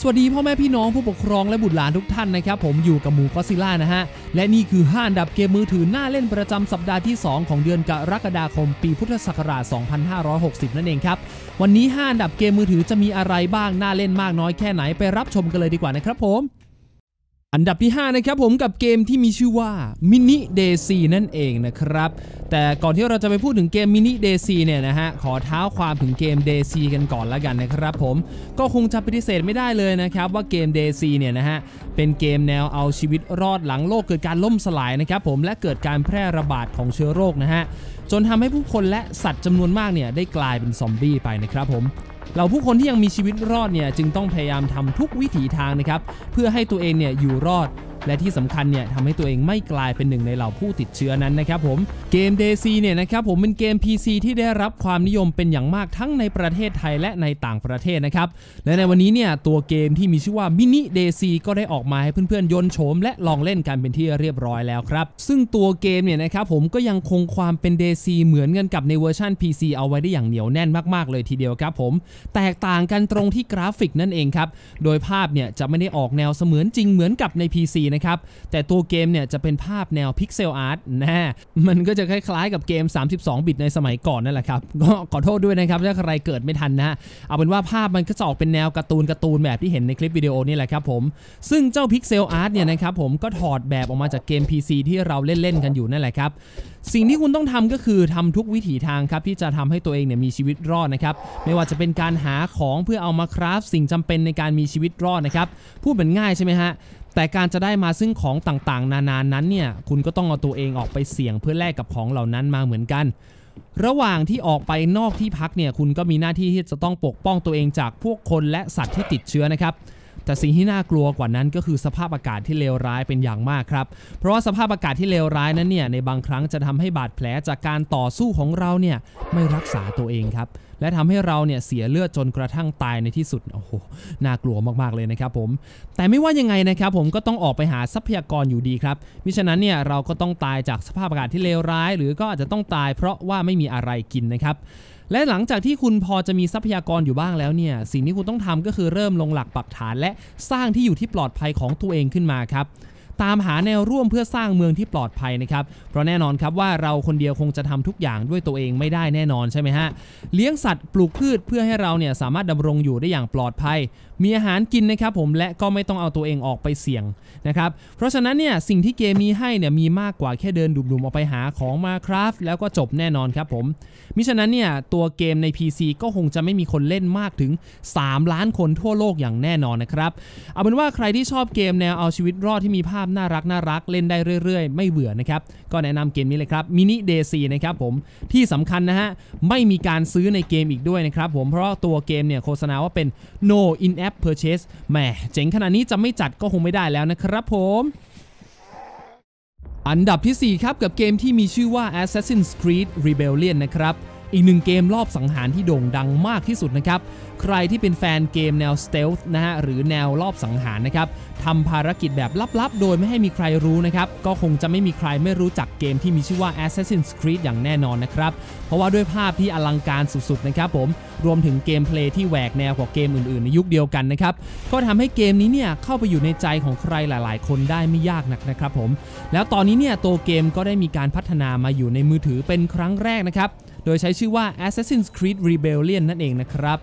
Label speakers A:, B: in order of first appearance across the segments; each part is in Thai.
A: สวัสดีพ่อแม่พี่น้องผู้ปกครองและบุตรหลานทุกท่านนะครับ ผมอยู่กับหมูก็ซิล่านะฮะ และนี่คือ 5 อันดับเกมมือถือหน้าเล่นประจำสัปดาห์ที่ 2 ของเดือนกรกฎาคมปีพุทธศักราช 2560 นั่นเองครับ วันนี้ 5 อันดับเกมมือถือจะมีอะไรบ้างน่าเล่นมากน้อยแค่ไหนไปรับชมกันเลยดีกว่านะครับผม อันดับที่ 5 นะครับผมกับเกมที่มีชื่อว่า Mini DC นั่นเองนะครับ แต่ก่อนที่เราจะไปพูดถึงเกม Mini DC เนี่ยนะฮะ ขอเท้าความถึงเกม DC กันก่อนละกันนะครับผมก็คงจะปฏิเสธไม่ได้เลยนะครับว่าเกม DC เนี่ยนะฮะ เป็นเกมแนวเอาชีวิตรอดหลังโลกเกิดการล่มสลายนะครับผมและเกิดการแพร่ระบาดของเชื้อโรคนะฮะจนทำให้ผู้คนและสัตว์จำนวนมากเนี่ยได้กลายเป็นซอมบี้ไปนะครับผม เราผู้คนที่ยังมีชีวิตรอดเนี่ยจึงต้องพยายามทำทุกวิถีทางนะครับเพื่อให้ตัวเองเนี่ยอยู่รอด และที่สำคัญเนี่ยทำให้ตัวเองไม่กลายเป็นหนึ่งในเหล่าผู้ติดเชื้อนั้นนะครับผมเกม DC เนี่ยนะครับผมเป็นเกม PC ที่ได้รับความนิยมเป็นอย่างมากทั้งในประเทศไทยและในต่างประเทศนะครับและในวันนี้เนี่ยตัวเกมที่มีชื่อว่า Mini DC ก็ได้ออกมาให้เพื่อนๆยนต์โฉมและลองเล่นกันเป็นที่เรียบร้อยแล้วครับ ซึ่งตัวเกมเนี่ยนะครับผมก็ยังคงความเป็น DC เหมือนกันกับในเวอร์ชัน PC เอาไว้ได้อย่างเหนียวแน่นมากๆเลยทีเดียวครับผมแตกต่างกันตรงที่กราฟิกนั่นเองครับโดยภาพเนี่ยจะไม่ได้ออกแนวเสมือนจริงเหมือนกับใน PC นะครับ แต่ตัวเกมเนี่ยจะเป็นภาพแนวพิกเซลอาร์ตนะมันก็จะคล้ายๆกับเกม 32 บิตในสมัยก่อนนั่นแหละครับ ก็ขอโทษด้วยนะครับถ้าใครเกิดไม่ทันนะเอาเป็นว่าภาพมันก็จะออกเป็นแนวการ์ตูนการ์ตูนแบบที่เห็นในคลิปวิดีโอนี่แหละครับผม ซึ่งเจ้าพิกเซลอาร์ตเนี่ยนะครับผมก็ถอดแบบออกมาจากเกม PC ที่เราเล่นๆกันอยู่นั่นแหละครับสิ่งที่คุณต้องทำก็คือทำทุกวิถีทางครับที่จะทำให้ตัวเองเนี่ยมีชีวิตรอดนะครับไม่ว่าจะเป็นการหาของเพื่อเอามาคราฟสิ่งจำเป็นในการมีชีวิตรอดนะครับพูดเหมือนง่ายใช่ไหมฮะ แต่การจะได้มาซึ่งของต่างๆ นานานั้นเนี่ยคุณก็ต้องเอาตัวเองออกไปเสี่ยงเพื่อแลกกับของเหล่านั้นมาเหมือนกัน ระหว่างที่ออกไปนอกที่พักเนี่ยคุณก็มีหน้าที่ที่จะต้องปกป้องตัวเองจากพวกคนและสัตว์ที่ติดเชื้อนะครับแต่สิ่งที่น่ากลัวกว่านั้นก็คือสภาพอากาศที่เลวร้ายเป็นอย่างมากครับ เพราะว่าสภาพอากาศที่เลวร้ายนั้นเนี่ยในบางครั้งจะทำให้บาดแผลจากการต่อสู้ของเราเนี่ยไม่รักษาตัวเองครับ และทำให้เราเนี่ยเสียเลือดจนกระทั่งตายในที่สุดโอ้โหน่ากลัวมากๆเลยนะครับผม แต่ไม่ว่ายังไงนะครับผมก็ต้องออกไปหาทรัพยากรอยู่ดีครับมิฉะนั้นเนี่ยเราก็ต้องตายจากสภาพอากาศที่เลวร้าย หรือก็อาจจะต้องตายเพราะว่าไม่มีอะไรกินนะครับและหลังจากที่คุณพอจะมีทรัพยากรอยู่บ้างแล้วเนี่ยสิ่งที่คุณต้องทำก็คือเริ่มลงหลักปักฐาน และสร้างที่อยู่ที่ปลอดภัยของตัวเองขึ้นมาครับ ตามหาแนวร่วมเพื่อสร้างเมืองที่ปลอดภัยนะครับ เพราะแน่นอนครับว่าเราคนเดียวคงจะทำทุกอย่างด้วยตัวเองไม่ได้แน่นอนใช่ไหมฮะ เลี้ยงสัตว์ปลูกพืชเพื่อให้เราเนี่ยสามารถดำรงอยู่ได้อย่างปลอดภัย มีอาหารกินนะครับผมและก็ไม่ต้องเอาตัวเองออกไปเสี่ยงนะครับ เพราะฉะนั้นเนี่ยสิ่งที่เกมมีให้เนี่ยมีมากกว่าแค่เดินดุมๆออกไปหาของมาคราฟแล้วก็จบแน่นอนครับผมมิฉะนั้นเนี่ยตัวเกมใน PC ก็คงจะไม่มีคนเล่นมากถึง 3 ล้านคนทั่วโลกอย่างแน่นอนนะครับ เอาเป็นว่าใครที่ชอบเกมแนวเอาชีวิตรอดที่มีภาพน่ารักน่ารักเล่นได้เรื่อย ๆ ไม่เบื่อนะครับ ก็แนะนำเกมนี้เลยครับ Mini DC นะครับผมที่สำคัญนะฮะ ไม่มีการซื้อในเกมอีกด้วยนะครับผมเพราะตัวเกมเนี่ยโฆษณาว่าเป็น no in app purchase แหมเจ๋งขนาดนี้จะไม่จัดก็คงไม่ได้แล้วนะครับผมอันดับที่ 4 ครับ กับเกมที่มีชื่อว่า Assassin's Creed Rebellion นะครับ อีกหนึ่งเกมรอบสังหารที่โด่งดังมากที่สุดนะครับ ใครที่เป็นแฟนเกมแนว Stealth นะฮะ หรือแนวรอบสังหารนะครับทำภารกิจแบบลับๆ โดยไม่ให้มีใครรู้นะครับ ก็คงจะไม่มีใครไม่รู้จักเกมที่มีชื่อว่า Assassin's Creed อย่างแน่นอนนะครับ เพราะว่าด้วยภาพที่อลังการสุดๆนะครับผม รวมถึงเกมเพลย์ที่แหวกแนวกว่าเกมอื่นๆ ในยุคเดียวกันนะครับ ก็ทำให้เกมนี้เนี่ยเข้าไปอยู่ในใจของใครหลายๆ คนได้ไม่ยากนักนะครับผม แล้วตอนนี้เนี่ยตัวเกมก็ได้มีการพัฒนามาอยู่ในมือถือเป็นครั้งแรกนะครับ โดยใช้ชื่อว่า Assassin's Creed Rebellion นั่นเองนะครับ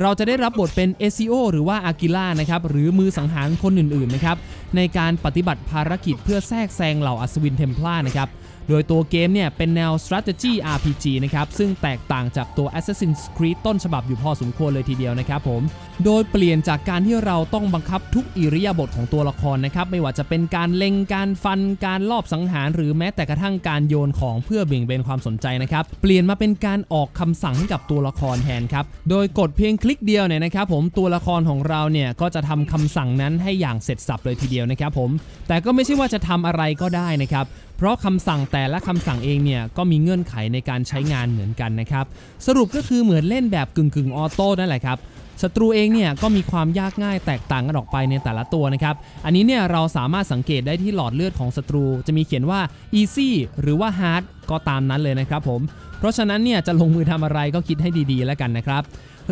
A: เราจะได้รับบทเป็น SEO หรือว่าอากิล่านะครับหรือมือสังหารคนอื่นๆนะครับในการปฏิบัติภารกิจเพื่อแทรกแซงเหล่าอัศวินเทมพลานะครับ โดยตัวเกมเนี่ยเป็นแนว strategy RPG นะครับ ซึ่งแตกต่างจากตัว Assassin's Creed ต้นฉบับอยู่พอสมควรเลยทีเดียวนะครับผม โดยเปลี่ยนจากการที่เราต้องบังคับทุกอิริยาบถของตัวละครนะครับ ไม่ว่าจะเป็นการเล็ง การฟัน การลอบสังหาร หรือแม้แต่กระทั่งการโยนของเพื่อเบี่ยงเบนความสนใจนะครับ เปลี่ยนมาเป็นการออกคำสั่งให้กับตัวละครแทนครับ โดยกดเพียงคลิกเดียวเนี่ยนะครับผมตัวละครของเราเนี่ยก็จะทำคำสั่งนั้นให้อย่างเสร็จสับเลยทีเดียวนะครับผม แต่ก็ไม่ใช่ว่าจะทำอะไรก็ได้นะครับ เพราะคำสั่งแต่ละคำสั่งเองเนี่ยก็มีเงื่อนไขในการใช้งานเหมือนกันนะครับ สรุปก็คือเหมือนเล่นแบบกึ่งกึ่งออโต้นั่นแหละครับศัตรูเองเนี่ยก็มีความยากง่ายแตกต่างกันออกไปในแต่ละตัวนะครับ อันนี้เนี่ยเราสามารถสังเกตได้ที่หลอดเลือดของศัตรู จะมีเขียนว่า easy หรือว่า hard ก็ตามนั้นเลยนะครับผม เพราะฉะนั้นเนี่ยจะลงมือทำอะไรก็คิดให้ดีๆแล้วกันนะครับ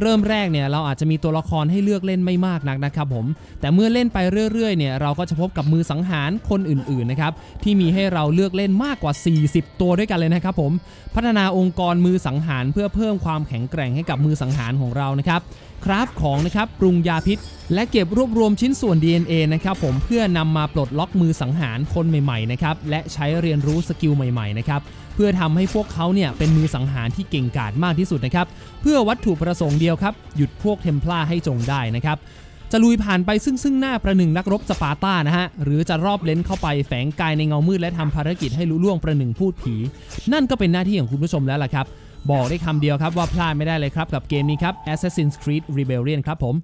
A: เริ่มแรกเนี่ยเราอาจจะมีตัวละครให้เลือกเล่นไม่มากนักนะครับผม แต่เมื่อเล่นไปเรื่อยๆเนี่ยเราก็จะพบกับมือสังหารคนอื่นๆนะครับที่มีให้เราเลือกเล่นมากกว่า 40 ตัวด้วยกันเลยนะครับผม พัฒนาองค์กรมือสังหารเพื่อเพิ่มความแข็งแกร่งให้กับมือสังหารของเรานะครับ คราฟของนะครับปรุงยาพิษ และเก็บรวบรวมชิ้นส่วน DNA นะครับผมเพื่อนำมาปลดล็อกมือสังหารคนใหม่ๆนะครับและใช้เรียนรู้สกิลใหม่ๆนะครับเพื่อทำให้พวกเขาเนี่ยเป็นมือสังหารที่เก่งกาจมากที่สุดนะครับเพื่อวัตถุประสงค์เดียวครับหยุดพวกเทมพลาให้จงได้นะครับจะลุยผ่านไปซึ่งซึ่งหน้าประหนึ่งนักรบสปาร์ตานะฮะ หรือจะรอบเลนเข้าไปแฝงกายในเงามืดและทำภารกิจให้ลุล่วงประหนึ่งพูดผี นั่นก็เป็นหน้าที่ของคุณผู้ชมแล้วล่ะครับ บอกได้คำเดียวครับว่าพลาดไม่ได้เลยครับกับเกมนี้ครับ Assassin's Creed Rebellion ครับผม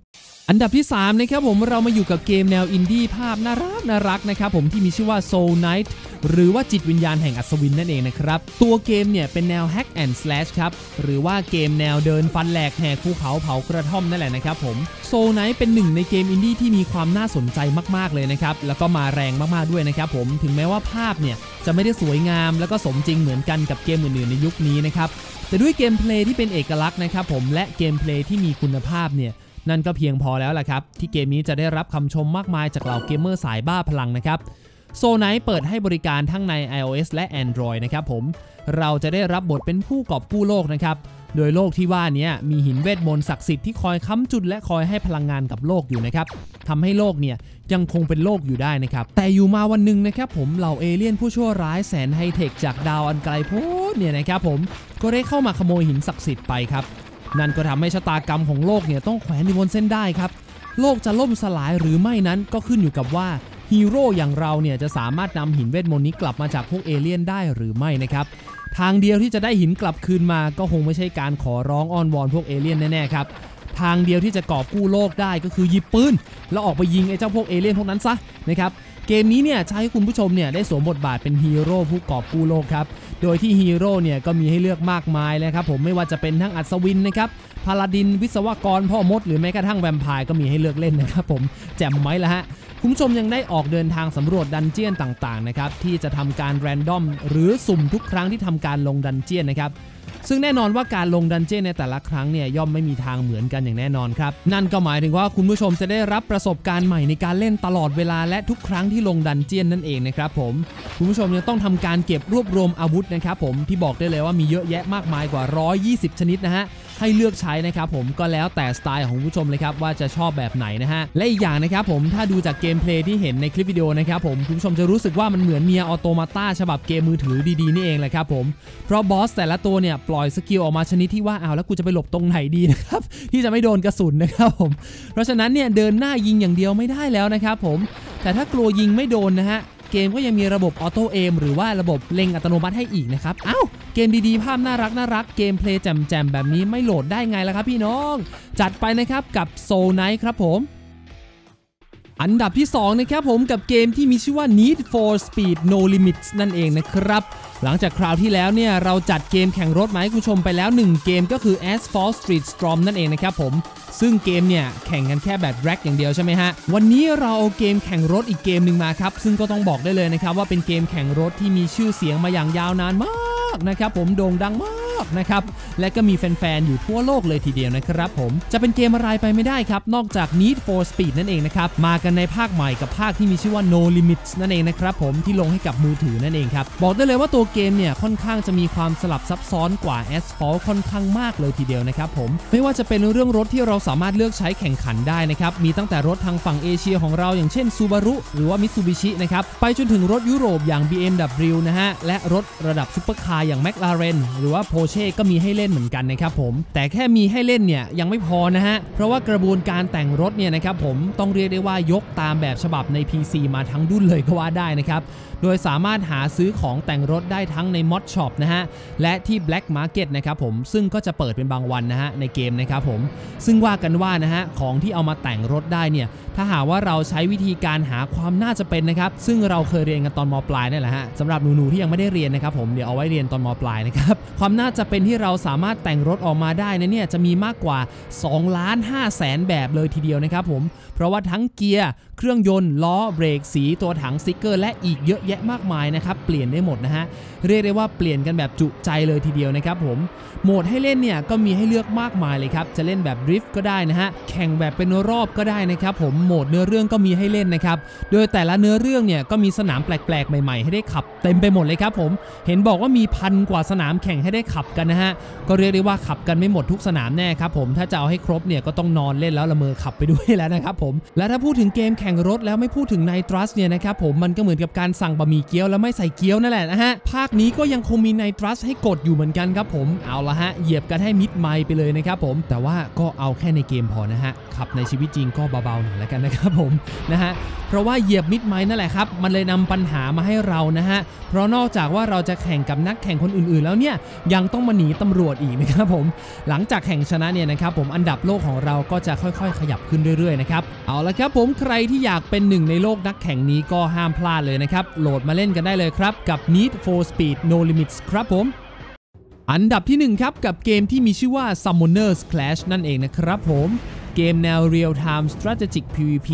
A: อันดับที่ 3 นะครับผมเรามาอยู่กับเกมแนวอินดี้ภาพน่ารักน่ารักนะครับผมที่มีชื่อว่า Soul Knight หรือว่าจิตวิญญาณแห่งอัศวินนั่นเองนะครับ ตัวเกมเนี่ยเป็นแนว Hack and Slash ครับ หรือว่าเกมแนวเดินฟันแหลกแหกภูเขาเผากระท่อมนั่นแหละนะครับผม Soul Knight เป็นหนึ่งในเกมอินดี้ที่มีความน่าสนใจมากๆเลยนะครับ แล้วก็มาแรงมากๆด้วยนะครับผมถึงแม้ว่าภาพเนี่ยจะไม่ได้สวยงาม แล้วก็สมจริงเหมือนกันกับเกมอื่นๆในยุคนี้นะครับแต่ด้วยเกมเพลย์ที่เป็นเอกลักษณ์นะครับผมและเกมเพลย์ที่มีคุณภาพเนี่ยนั่นก็เพียงพอแล้วล่ะครับ ที่เกมนี้จะได้รับคำชมมากมายจากเหล่าเกมเมอร์สายบ้าพลังนะครับ โซไนเปิดให้บริการทั้งใน iOS และ Android นะครับผม เราจะได้รับบทเป็นผู้กอบกู้โลกนะครับ โดยโลกที่ว่านี้มีหินเวทมนต์ศักดิ์สิทธิ์ที่คอยค้ำจุดและคอยให้พลังงานกับโลกอยู่นะครับทำให้โลกเนี่ยยังคงเป็นโลกอยู่ได้นะครับ แต่อยู่มาวันหนึ่งนะครับผมเหล่าเอเลี่ยนผู้ชั่วร้ายแสนไฮเทคจากดาวอันไกลโพ้นเนี่ยนะครับผมก็ได้เข้ามาขโมยหินศักดิ์สิทธิ์ไปครับ นั่นก็ทำให้ชะตากรรมของโลกเนี่ยต้องแขวนอยู่บนเส้นได้ครับ โลกจะล่มสลายหรือไม่นั้นก็ขึ้นอยู่กับว่า ฮีโร่อย่างเราเนี่ยจะสามารถนำหินเวทมนต์นี้กลับมาจากพวกเอเลี่ยนได้หรือไม่นะครับ ทางเดียวที่จะได้หินกลับคืนมาก็คงไม่ใช่การขอร้องอ้อนวอนพวกเอเลี่ยนแน่ๆครับทางเดียวที่จะกอบกู้โลกได้ก็คือหยิบปืนแล้วออกไปยิงไอ้เจ้าพวกเอเลี่ยนพวกนั้นซะนะครับเกมนี้เนี่ยจะให้คุณผู้ชมเนี่ยได้สวมบทบาทเป็นฮีโร่ผู้กอบกู้โลกครับโดยที่ฮีโร่เนี่ยก็มีให้เลือกมากมายเลยครับผมไม่ว่าจะเป็นทั้งอัศวินนะครับ พาลาดินวิศวกรพ่อมด หรือแม้กระทั่งแวมไพร์ก็มีให้เลือกเล่นนะครับผมแจ่มไหมล่ะฮะคุณผู้ชมยังได้ออกเดินทางสำรวจดันเจียนต่างๆนะครับที่จะทำการแรนดอมหรือสุ่มทุกครั้งที่ทำการลงดันเจียนนะครับซึ่งแน่นอนว่าการลงดันเจียนในแต่ละครั้งเนี่ยย่อมไม่มีทางเหมือนกันอย่างแน่นอนครับ นั่นก็หมายถึงว่าคุณผู้ชมจะได้รับประสบการณ์ใหม่ในการเล่นตลอดเวลาและทุกครั้งที่ลงดันเจียนนั่นเองนะครับผมคุณผู้ชมยังต้องทำการเก็บรวบรวมอาวุธนะครับผมที่บอกได้เลยว่ามีเยอะแยะมากมายกว่า 120 ชนิดนะฮะ ให้เลือกใช้นะครับผมก็แล้วแต่สไตล์ของผู้ชมเลยครับว่าจะชอบแบบไหนนะฮะและอีกอย่างนะครับผมถ้าดูจากเกมเพลย์ที่เห็นในคลิปวิดีโอนะครับผมคุณผู้ชมจะรู้สึกว่ามันเหมือนเมียออโตมาต้าฉบับเกมมือถือดีๆนี่เองแหละครับผมเพราะบอสแต่ละตัวเนี่ยปล่อยสกิลออกมาชนิดที่ว่าอ้าวแล้วกูจะไปหลบตรงไหนดีนะครับที่จะไม่โดนกระสุนนะครับผมเพราะฉะนั้นเนี่ยเดินหน้ายิงอย่างเดียวไม่ได้แล้วนะครับผมแต่ถ้ากลัวยิงไม่โดนนะฮะ เกมก็ยังมีระบบออโต้เอมหรือว่าระบบเล็งอัตโนมัติให้อีกนะครับ เอ้า เกมดีๆ ภาพน่ารักน่ารัก เกมเพลย์แจ่มๆ แบบนี้ไม่โหลดได้ไงล่ะครับพี่น้อง จัดไปนะครับกับ Soul Knight ครับผม อันดับที่ 2 นะครับผมกับเกมที่มีชื่อว่า Need for Speed No Limits นั่นเองนะครับ หลังจากคราวที่แล้วเนี่ยเราจัดเกมแข่งรถมาให้คุณผู้ชมไปแล้ว 1 เกมก็คือ Asphalt Street Storm นั่นเองนะครับผม ซึ่งเกมเนี่ยแข่งกันแค่แบบแร็กอย่างเดียวใช่ไหมฮะ วันนี้เราเอาเกมแข่งรถอีกเกมหนึ่งมาครับ ซึ่งก็ต้องบอกได้เลยนะครับว่าเป็นเกมแข่งรถที่มีชื่อเสียงมาอย่างยาวนานมากนะครับผมโด่งดังมาก นะครับ และก็มีแฟนๆ อยู่ทั่วโลกเลยทีเดียวนะครับผม จะเป็นเกมอะไรไปไม่ได้ครับ นอกจาก Need for Speed นั่นเองนะครับ มากันในภาคใหม่กับภาคที่มีชื่อว่า No Limits นั่นเองนะครับผมที่ลงให้กับมือถือนั่นเองครับ บอกได้เลยว่าตัวเกมเนี่ยค่อนข้างจะมีความสลับซับซ้อนกว่า Asphalt ค่อนข้างมากเลยทีเดียวนะครับผมไม่ว่าจะเป็นเรื่องรถที่เราสามารถเลือกใช้แข่งขันได้นะครับมีตั้งแต่รถทางฝั่งเอเชียของเราอย่างเช่น Subaru หรือว่า Mitsubishi นะครับไปจนถึงรถยุโรปอย่าง BMW นะฮะและรถระดับซุปเปอร์คาร์อย่าง McLaren หรือว่า Porsche ก็มีให้เล่นเหมือนกันนะครับผม แต่แค่มีให้เล่นเนี่ยยังไม่พอนะฮะ เพราะว่ากระบวนการแต่งรถเนี่ยนะครับผมต้องเรียกได้ว่ายกตามแบบฉบับใน PC มาทั้งดุนเลยก็ว่าได้นะครับ โดยสามารถหาซื้อของแต่งรถได้ทั้งใน Mod Shop นะฮะ และที่ Black Market นะครับผมซึ่งก็จะเปิดเป็นบางวันนะฮะในเกมนะครับผมซึ่งว่ากันว่านะฮะของที่เอามาแต่งรถได้เนี่ยถ้าหาว่าเราใช้วิธีการหาความน่าจะเป็นนะครับ ซึ่งเราเคยเรียนกันตอนมปลายนี่แหละฮะสำหรับหนูๆที่ยังไม่ได้เรียนนะครับผมเดี๋ยวเอาไว้เรียนตอนมปลายนะครับความน่าจะจะเป็นที่เราสามารถแต่งรถออกมาได้นะเนี่ยจะมีมากกว่า 2 ล้าน5แสนแบบเลยทีเดียวนะครับผม เพราะว่าทั้งเกียร์ เครื่องยนต์ ล้อ เบรก สี ตัวถังสติกเกอร์ และอีกเยอะแยะมากมายนะครับ เปลี่ยนได้หมดนะฮะ เรียกได้ว่าเปลี่ยนกันแบบจุใจเลยทีเดียวนะครับผม โหมดให้เล่นเนี่ยก็มีให้เลือกมากมายเลยครับ จะเล่นแบบดริฟต์ก็ได้นะฮะ แข่งแบบเป็นรอบก็ได้นะครับผม โหมดเนื้อเรื่องก็มีให้เล่นนะครับ โดยแต่ละเนื้อเรื่องเนี่ยก็มีสนามแปลกๆ ใหม่ๆ ให้ได้ขับเต็มไปหมดเลยครับผม เห็นบอกว่ามีพันกว่าสนามแข่งให้ได้ขับกันนะฮะ ก็เรียกได้ว่าขับกันไม่หมดทุกสนามแน่ครับผมถ้าจะเอาให้ครบเนี่ยก็ต้องนอนเล่นแล้วละเมอขับไปด้วยแล้วนะครับผมและถ้าพูดถึงเกมแข่งรถแล้วไม่พูดถึงไนทรัสเนี่ยนะครับผมมันก็เหมือนกับการสั่งบะหมี่เกี๊ยวแล้วไม่ใส่เกี๊ยวนั่นแหละนะฮะภาคนี้ก็ยังคงมีไนทรัสให้กดอยู่เหมือนกันครับผมเอาละฮะเหยียบกันให้มิดไมไปเลยนะครับผมแต่ว่าก็เอาแค่ในเกมพอนะฮะขับในชีวิตจริงก็เบาๆหน่อยแล้วกันนะครับผมนะฮะเพราะว่าเหยียบมิดไมล์นั่นแหละครับมันเลยนำปัญหามาให้เรานะฮะเพราะนอกจากว่าเราจะแข่งกับนักแข่งคนอื่นๆ แล้วเนี่ยยังต้องมาหนีตำรวจอีกนะครับผม หลังจากแข่งชนะเนี่ยนะครับผมอันดับโลกของเราก็จะค่อยๆ ขยับขึ้นเรื่อยๆนะครับ เอาละครับผมใครที่อยากเป็นหนึ่งในโลกนักแข่งนี้ก็ห้ามพลาดเลยนะครับ โหลดมาเล่นกันได้เลยครับ กับ Need for Speed No Limits ครับผมอันดับที่ 1 ครับ กับเกมที่มีชื่อว่า Summoners Clash นั่นเองนะครับผมเกมแนว Real Time Strategic PVP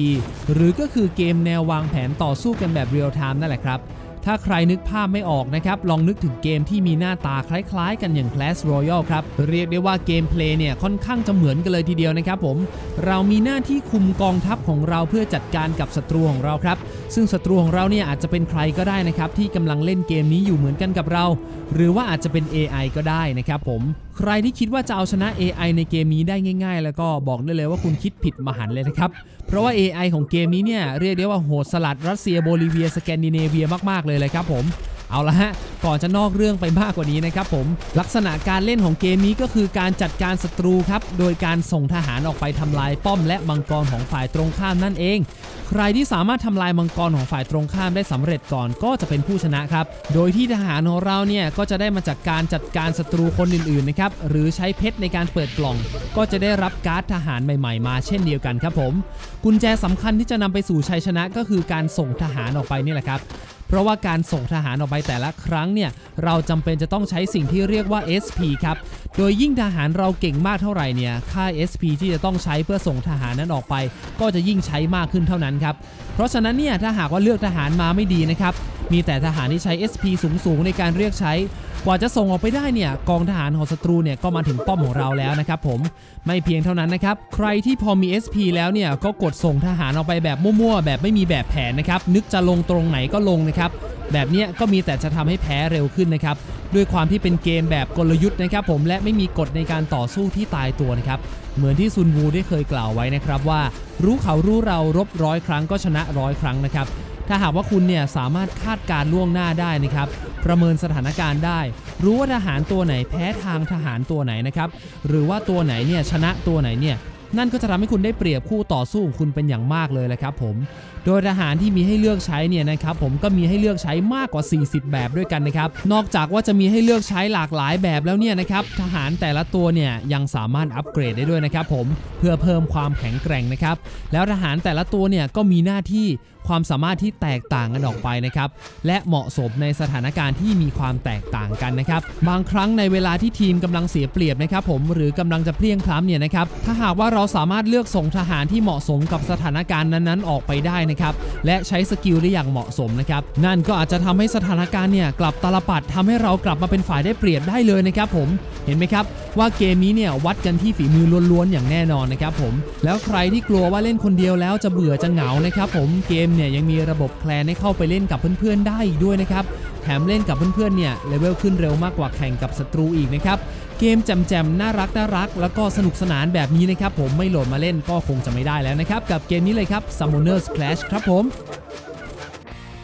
A: หรือก็คือเกมแนววางแผนต่อสู้กันแบบ Real Time นั่นแหละครับ ถ้าใครนึกภาพไม่ออกนะครับ ลองนึกถึงเกมที่มีหน้าตาคล้ายๆ กันอย่าง Clash Royale ครับ เรียกได้ว่าเกมเพลย์เนี่ยค่อนข้างจะเหมือนกันเลยทีเดียวนะครับผม เรามีหน้าที่คุมกองทัพของเราเพื่อจัดการกับศัตรูของเราครับ ซึ่งศัตรูของเราเนี่ยอาจจะเป็นใครก็ได้นะครับที่กำลังเล่นเกมนี้อยู่เหมือนกันกับเรา หรือว่าอาจจะเป็น AI ก็ได้นะครับผม ใครที่คิดว่าจะเอาชนะ AI ในเกมนี้ได้ง่าย ๆ แล้วก็บอกได้เลยว่าคุณคิดผิดมหันต์เลยนะครับ เพราะว่า AI ของเกมนี้เนี่ยเรียกได้ว่าโหดสลัดรัสเซียโบลิเวียสแกนดิเนเวียมากๆเลยเลยครับผม เอาละฮะ ก่อนจะนอกเรื่องไปมากกว่านี้นะครับผม ลักษณะการเล่นของเกมนี้ก็คือการจัดการศัตรูครับ โดยการส่งทหารออกไปทำลายป้อมและมังกรของฝ่ายตรงข้ามนั่นเอง ใครที่สามารถทำลายมังกรของฝ่ายตรงข้ามได้สำเร็จก่อนก็จะเป็นผู้ชนะครับ โดยที่ทหารของเราเนี่ยก็จะได้มาจากการจัดการศัตรูคนอื่นๆนะครับ หรือใช้เพชรในการเปิดกล่อง ก็จะได้รับการ์ดทหารใหม่ๆ มาเช่นเดียวกันครับผม กุญแจสำคัญที่จะนำไปสู่ชัยชนะก็คือการส่งทหารออกไปนี่แหละครับ เพราะว่าการส่งทหารออกไปแต่ละครั้งเนี่ยเราจำเป็นจะต้องใช้สิ่งที่เรียกว่า SP ครับ โดยยิ่งทหารเราเก่งมากเท่าไหร่เนี่ยค่า SP ที่จะต้องใช้เพื่อส่งทหารนั้นออกไป ก็จะยิ่งใช้มากขึ้นเท่านั้นครับ เพราะฉะนั้นเนี่ยถ้าหากว่าเลือกทหารมาไม่ดีนะครับ มีแต่ทหารที่ใช้ SP สูงๆในการเรียกใช้ กว่าจะส่งออกไปได้เนี่ยกองทหารของศัตรูเนี่ยก็มาถึงป้อมของเราแล้วนะครับผมไม่เพียงเท่านั้นนะครับใครที่พอมี SP แล้วเนี่ยก็กดส่งทหารออกไปแบบมั่วๆ แบบไม่มีแบบแผนนะครับนึกจะลงตรงไหนก็ลงนะครับแบบนี้ก็มีแต่จะทำให้แพ้เร็วขึ้นนะครับ ด้วยความที่เป็นเกมแบบกลยุทธ์นะครับ ผมและไม่มีกฎในการต่อสู้ที่ตายตัวนะครับ เหมือนที่ซุนวูได้เคยกล่าวไว้นะครับว่า รู้เขารู้เรารบร้อยครั้งก็ชนะร้อยครั้งนะครับ ถ้าหากว่าคุณเนี่ยสามารถคาดการล่วงหน้าได้นะครับ ประเมินสถานการณ์ได้ รู้ว่าทหารตัวไหนแพ้ทางทหารตัวไหนนะครับ หรือว่าตัวไหนเนี่ยชนะตัวไหนเนี่ยนั่นก็จะทำให้คุณได้เปรียบคู่ต่อสู้ของคุณเป็นอย่างมากเลยแหละครับผมโดยทหารที่มีให้เลือกใช้เนี่ยนะครับผมก็มีให้เลือกใช้มากกว่า 40 แบบด้วยกันนะครับ นอกจากว่าจะมีให้เลือกใช้หลากหลายแบบแล้วเนี่ยนะครับทหารแต่ละตัวเนี่ยยังสามารถอัปเกรดได้ด้วยนะครับผมเพื่อเพิ่มความแข็งแกร่งนะครับ แล้วทหารแต่ละตัวเนี่ยก็มีหน้าที่ความสามารถที่แตกต่างกันออกไปนะครับ และเหมาะสมในสถานการณ์ที่มีความแตกต่างกันนะครับ บางครั้งในเวลาที่ทีมกำลังเสียเปรียบนะครับ ผมหรือกำลังจะเพลียงพล้ำเนี่ยนะครับถ้าหากว่าเราสามารถเลือกส่งทหารที่เหมาะสมกับสถานการณ์นั้นๆออกไปได้นะครับ และใช้สกิลได้อย่างเหมาะสมนะครับ นั่นก็อาจจะทำให้สถานการณ์เนี่ยกลับตาลปัดทำให้เรากลับมาเป็นฝ่ายได้เปรียบได้เลยนะครับผม เห็นไหมครับว่าเกมนี้เนี่ยวัดกันที่ฝีมือล้วนๆอย่างแน่นอนนะครับผม แล้วใครที่กลัวว่าเล่นคนเดียวแล้วจะเบื่อจะเหงานะครับผม เกมเนี่ยยังมีระบบแคลนให้เข้าไปเล่นกับเพื่อนๆได้อีกด้วยนะครับ มเล่นกับเพื่อนๆเนี่ยเลเวลขึ้นเร็วมากกว่าแข่งกับศัตรูอีกนะครับ เกมแจมๆน่ารักน่ารัก แล้วก็สนุกสนานแบบนี้นะครับ ผมไม่โหลดมาเล่นก็คงจะไม่ได้แล้วนะครับ กับเกมนี้เลยครับ Summoners Clash ครับผม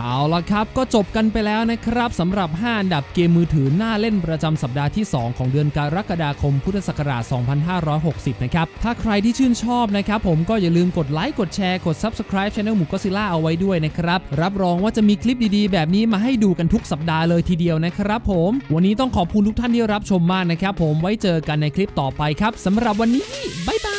A: เอาละครับก็จบกันไปแล้วนะครับสำหรับ 5 อันดับเกมมือถือน่าเล่นประจำสัปดาห์ที่ 2 ของเดือนกรกฎาคมพุทธศักราช 2560 นะครับ ถ้าใครที่ชื่นชอบนะครับ ผมก็อย่าลืมกดไลค์กดแชร์กด Subscribe Channel หมูก็ซิล่าเอาไว้ด้วยนะครับ รับรองว่าจะมีคลิปดีๆ แบบนี้มาให้ดูกันทุกสัปดาห์เลยทีเดียวนะครับผม วันนี้ต้องขอบคุณทุกท่านที่รับชมมากนะครับผมไว้เจอกันในคลิปต่อไปครับสำหรับวันนี้บ๊ายบาย